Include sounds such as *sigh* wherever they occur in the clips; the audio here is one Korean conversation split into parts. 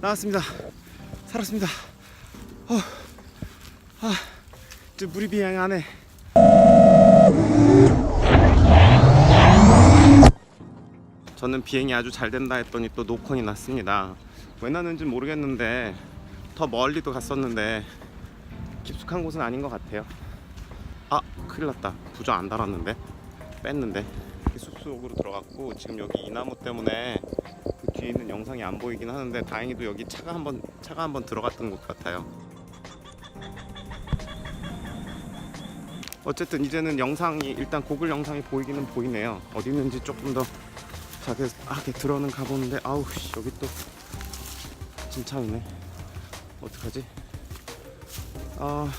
나왔습니다. 살았습니다. 어, 아, 이제 물이 비행하네. 저는 비행이 아주 잘 된다 했더니 또 노컨이 났습니다. 왜 났는지 모르겠는데 더 멀리도 갔었는데 깊숙한 곳은 아닌 것 같아요. 아, 큰일 났다. 부정 안 달았는데 뺐는데 숲속으로 들어갔고 지금 여기 이 나무 때문에 그 뒤에 있는 영상이 안 보이긴 하는데 다행히도 여기 차가 한번 차가 한번 들어갔던 것 같아요. 어쨌든 이제는 영상이 일단 고글 영상이 보이기는 보이네요. 어디 있는지 조금 더 자세하게 들어는 가보는데 아우 씨, 여기 또 진창이네. 어떡하지? 아.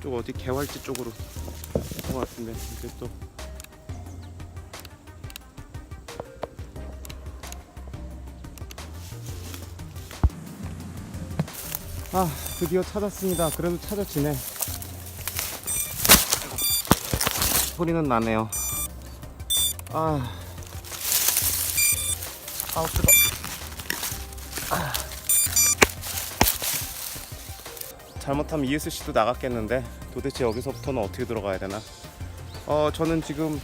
쪽 어디 개활지 쪽으로 것 같은데 이제 또 아, 드디어 찾았습니다. 그래도 찾아지네. 소리는 나네요. 아, 아우 뜨거. 아. 잘못하면 ESC도 나갔겠는데 도대체 여기서부터는 어떻게 들어가야 되나? 어, 저는 지금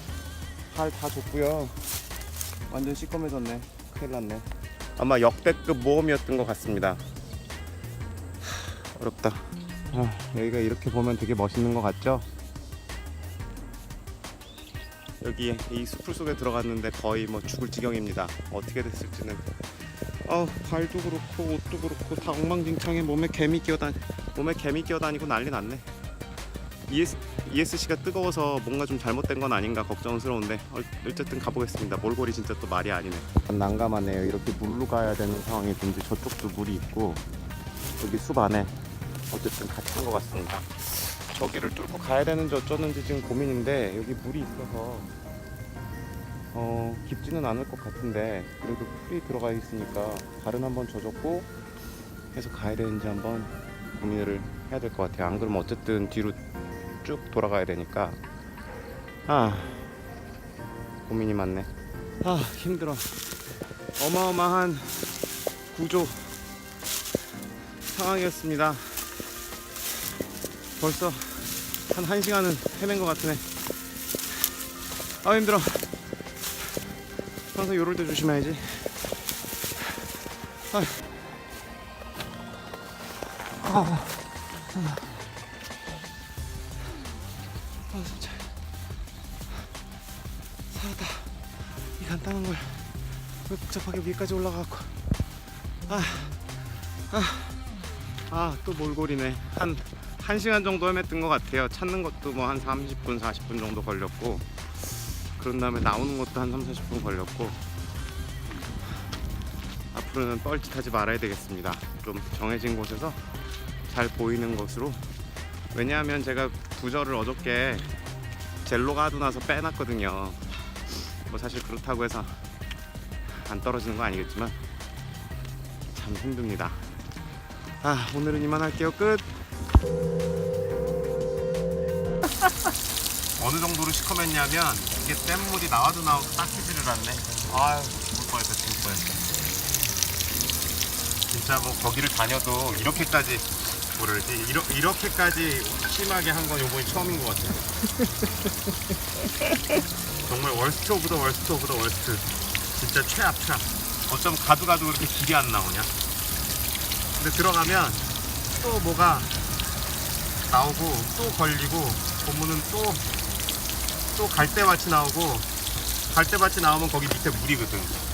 발 다 줬고요. 완전 시꺼매졌네. 큰일 났네. 아마 역대급 모험이었던 것 같습니다. 어렵다. 아, 여기가 이렇게 보면 되게 멋있는 것 같죠? 여기 이 숲풀 속에 들어갔는데 거의 뭐 죽을 지경입니다. 어떻게 됐을지는. 아, 발도 그렇고 옷도 그렇고 다 엉망진창에 몸에 개미 끼어다니 몸에 개미 끼어다니고 난리 났네. ES, ESC가 뜨거워서 뭔가 좀 잘못된 건 아닌가 걱정스러운데 어, 어쨌든 가보겠습니다. 몰골이 진짜 또 말이 아니네. 난감하네요. 이렇게 물로 가야 되는 상황이 든지 저쪽도 물이 있고 여기 숲 안에 어쨌든 갇힌 것 같습니다. 저기를 뚫고 가야 되는지 어쩌는지 지금 고민인데 여기 물이 있어서 어, 깊지는 않을 것 같은데 그래도 풀이 들어가 있으니까 발은 한번 젖었고 해서 가야 되는지 한번 고민을 해야 될 것 같아요. 안 그러면 어쨌든 뒤로 쭉 돌아가야 되니까 아 고민이 많네. 아 힘들어. 어마어마한 구조 상황이었습니다. 벌써 한 1시간은 헤맨 것 같으네. 아 힘들어. 항상 요럴 때 조심해야지. 아. 아. 아, 진짜. 살았다. 이 간단한 걸 왜 복잡하게 위까지 올라가고. 아, 아, 아, 또 몰골이네. 한, 한 시간 정도 헤맸던 것 같아요. 찾는 것도 뭐 한 30분, 40분 정도 걸렸고. 그런 다음에 나오는 것도 한 3, 40분 걸렸고. 앞으로는 뻘짓하지 말아야 되겠습니다. 좀 정해진 곳에서 잘 보이는 곳으로. 왜냐하면 제가 부저를 어저께 젤로가 하고 나서 빼놨거든요. 뭐 사실 그렇다고 해서 안 떨어지는 거 아니겠지만 참 힘듭니다. 아 오늘은 이만 할게요. 끝. *laughs* 어느 정도로 시커맸냐면 이게 뗏물이 나와도 나와도 닦이지를 않네. 아유 죽을 뻔했다 죽을 뻔했다. 진짜 뭐 거기를 다녀도 이렇게까지 뭐랄지 이러, 이렇게까지 심하게 한 건 요번이 처음인 것 같아요. *laughs* 정말 월스트 오브 더 월스트 오브 더 월스트. 진짜 최악 최악. 어쩜 가도 가도 그렇게 길이 안 나오냐. 근데 들어가면 또 뭐가 나오고 또 걸리고 보면은 또또 갈대밭이 나오고 갈대밭이 나오면 거기 밑에 물이거든.